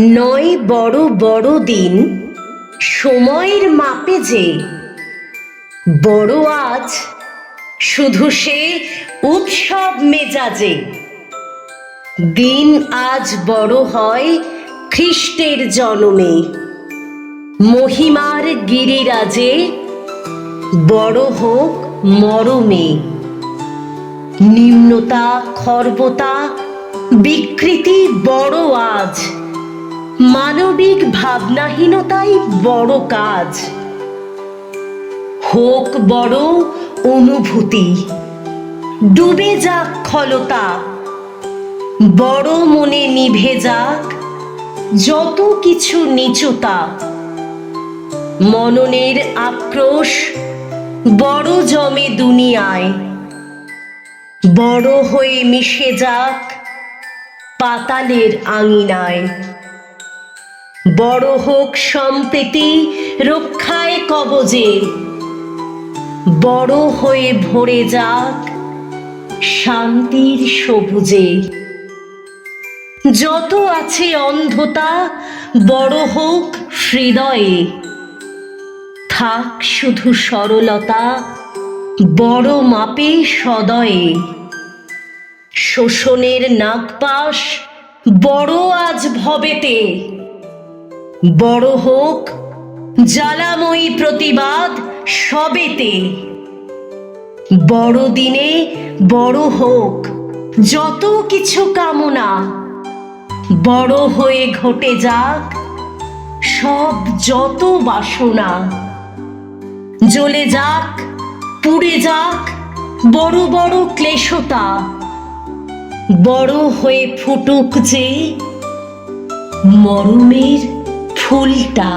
নয় বড় বড় দিন, সময়ের মাপে যে। বড় আজ, শুধু সে উৎসব মেজাজে। দিন আজ বড় হয় খ্রিস্টের জন্মে। মহিমার গিরিরাজে, বড় হোক মরমে। নিম্নতা খর্বতা, বিকৃতি বড় আজ। মানবিক ভাবনাহীনতাই বড় কাজ। হোক বড় অনুভূতি, ডুবে যাক খলতা বড় মনে নিভে যাক যত কিছু নিচুতা। মননের আক্রোশ বড় জমে দুনিয়ায়, বড় হয়ে মিশে যাক পাতালের আঙিনায়। বড় হোক সম্প্রীতি রক্ষায় কবজে। বড় হয়ে ভরে যাক শান্তির সবুজে। যত আছে অন্ধতা, বড় হোক হৃদয়ে। থাক শুধু সরলতা, বড় মাপে সদয়ে। শোষণের নাগপাশ বড় আজ ভবেতে। বড় হোক, জ্বালাময়ী প্রতিবাদ সবেতে। বড় দিনে বড় হোক, যত কিছু কামনা, বড় হয়ে ঘটে যাক, সব যত বাসনা। জ্বলে যাক, পুড়ে যাক, বড় বড় ক্লেশতা, বড় হয়ে ফুটুক যে মরমের ফুলটা।